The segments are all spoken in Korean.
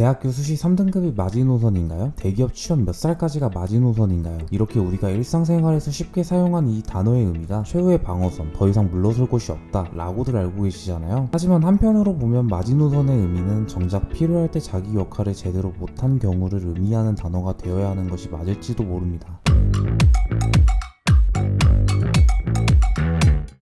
대학교 수시 3등급이 마지노선인가요? 대기업 취업 몇 살까지가 마지노선인가요? 이렇게 우리가 일상생활에서 쉽게 사용한 이 단어의 의미가 최후의 방어선, 더 이상 물러설 곳이 없다 라고들 알고 계시잖아요. 하지만 한편으로 보면 마지노선의 의미는 정작 필요할 때 자기 역할을 제대로 못한 경우를 의미하는 단어가 되어야 하는 것이 맞을지도 모릅니다.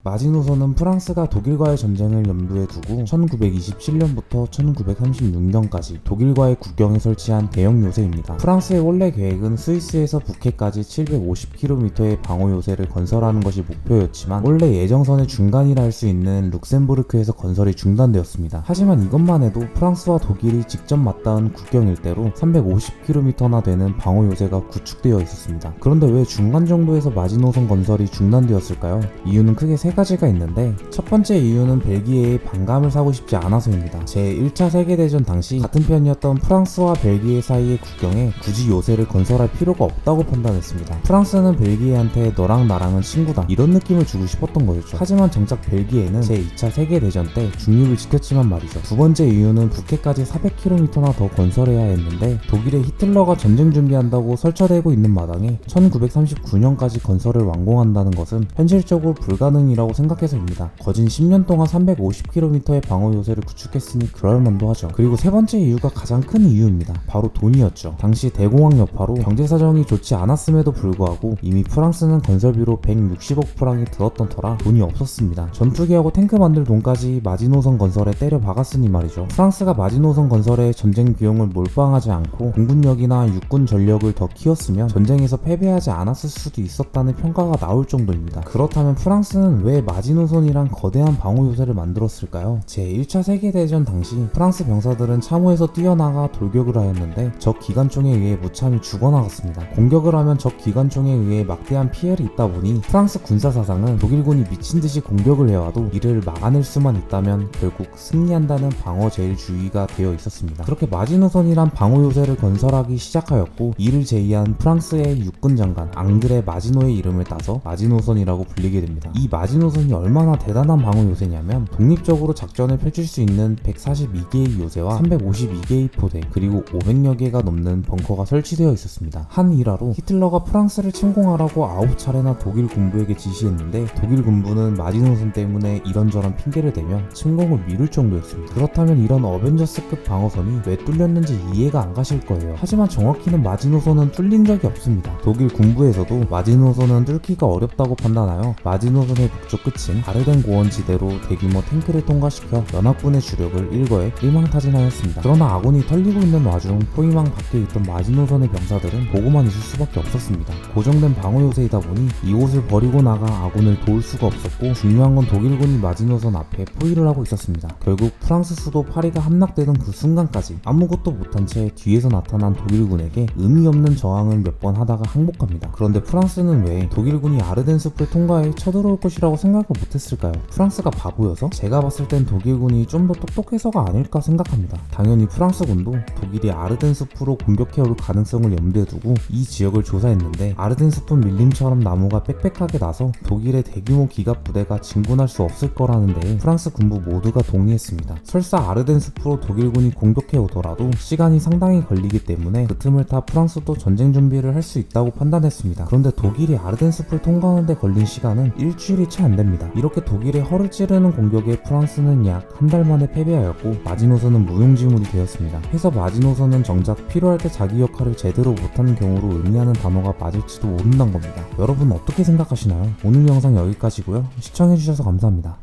마지노선은 프랑스가 독일과의 전쟁을 염두에 두고 1927년부터 1936년까지 독일과의 국경에 설치한 대형 요새입니다. 프랑스의 원래 계획은 스위스에서 북해까지 750km의 방어 요새를 건설하는 것이 목표였지만 원래 예정선의 중간이라 할 수 있는 룩셈부르크에서 건설이 중단되었습니다. 하지만 이것만 해도 프랑스와 독일이 직접 맞닿은 국경 일대로 350km나 되는 방어 요새가 구축되어 있었습니다. 그런데 왜 중간 정도에서 마지노선 건설이 중단되었을까요? 이유는 크게 세 가지가 있는데 첫 번째 이유는 벨기에에 반감을 사고 싶지 않아서입니다. 제1차 세계대전 당시 같은 편이었던 프랑스와 벨기에 사이의 국경에 굳이 요새를 건설할 필요가 없다고 판단했습니다. 프랑스는 벨기에한테 너랑 나랑은 친구다 이런 느낌을 주고 싶었던 거였죠. 하지만 정작 벨기에는 제2차 세계대전 때 중립을 지켰지만 말이죠. 두 번째 이유는 북해까지 400km나 더 건설해야 했는데 독일의 히틀러가 전쟁 준비한다고 설쳐대고 있는 마당에 1939년까지 건설을 완공한다는 것은 현실적으로 불가능이라 고 생각해서입니다. 거진 10년 동안 350km의 방어 요새를 구축했으니 그럴만도 하죠. 그리고 세 번째 이유가 가장 큰 이유입니다. 바로 돈이었죠. 당시 대공황 여파로 경제 사정이 좋지 않았음에도 불구하고 이미 프랑스는 건설비로 160억 프랑이 들었던 터라 돈이 없었습니다. 전투기하고 탱크 만들 돈까지 마지노선 건설에 때려 박았으니 말이죠. 프랑스가 마지노선 건설에 전쟁 비용을 몰빵하지 않고 공군력이나 육군 전력을 더 키웠으면 전쟁에서 패배하지 않았을 수도 있었다는 평가가 나올 정도입니다. 그렇다면 프랑스는 왜 마지노선이란 거대한 방어 요새를 만들었을까요? 제1차 세계대전 당시 프랑스 병사들은 참호에서 뛰어나가 돌격을 하였는데 적 기관총에 의해 무참히 죽어나갔습니다. 공격을 하면 적 기관총에 의해 막대한 피해를 입다 보니 프랑스 군사 사상은 독일군이 미친 듯이 공격을 해와도 이를 막아낼 수만 있다면 결국 승리한다는 방어 제일주의가 되어 있었습니다. 그렇게 마지노선이란 방어 요새를 건설하기 시작하였고 이를 제의한 프랑스의 육군 장관 앙드레 마지노의 이름을 따서 마지노선이라고 불리게 됩니다. 이 마지노 선이 얼마나 대단한 방어 요새냐면 독립적으로 작전을 펼칠 수 있는 142개의 요새와 352개의 포대 그리고 500여 개가 넘는 벙커가 설치되어 있었습니다. 한 일화로 히틀러가 프랑스를 침공하라고 9차례나 독일 군부에게 지시했는데 독일 군부는 마지노선 때문에 이런저런 핑계를 대며 침공을 미룰 정도였습니다. 그렇다면 이런 어벤져스급 방어선이 왜 뚫렸는지 이해가 안 가실 거예요. 하지만 정확히는 마지노선은 뚫린 적이 없습니다. 독일 군부에서도 마지노선은 뚫기가 어렵다고 판단하여 마지노선의 북쪽 끝인 아르덴 고원지대로 대규모 탱크를 통과시켜 연합군의 주력을 일거에 일망타진하였습니다. 그러나 아군이 털리고 있는 와중 포위망 밖에 있던 마지노선의 병사들은 보고만 있을 수밖에 없었습니다. 고정된 방어 요새이다 보니 이곳을 버리고 나가 아군을 도울 수가 없었고 중요한 건 독일군이 마지노선 앞에 포위를 하고 있었습니다. 결국 프랑스 수도 파리가 함락되던 그 순간까지 아무것도 못한 채 뒤에서 나타난 독일군에게 의미 없는 저항을 몇 번 하다가 항복합니다. 그런데 프랑스는 왜 독일군이 아르덴 숲을 통과해 쳐들어올 것이라고 생각을 못했을까요? 프랑스가 바보여서? 제가 봤을 땐 독일군이 좀 더 똑똑해서가 아닐까 생각합니다. 당연히 프랑스군도 독일이 아르덴 숲으로 공격해올 가능성을 염두에 두고 이 지역을 조사했는데 아르덴 숲은 밀림처럼 나무가 빽빽하게 나서 독일의 대규모 기갑 부대가 진군할 수 없을 거라는데 프랑스 군부 모두가 동의했습니다. 설사 아르덴 숲으로 독일군이 공격해 오더라도 시간이 상당히 걸리기 때문에 그 틈을 타 프랑스도 전쟁 준비를 할 수 있다고 판단했습니다. 그런데 독일이 아르덴 숲을 통과하는데 걸린 시간은 일주일이 채안 됩니다. 이렇게 독일의 허를 찌르는 공격에 프랑스는 약 한 달 만에 패배하였고 마지노선은 무용지물이 되었습니다. 해서 마지노선은 정작 필요할 때 자기 역할을 제대로 못하는 경우로 의미하는 단어가 맞을지도 모른다는 겁니다. 여러분 어떻게 생각하시나요? 오늘 영상 여기까지고요. 시청해주셔서 감사합니다.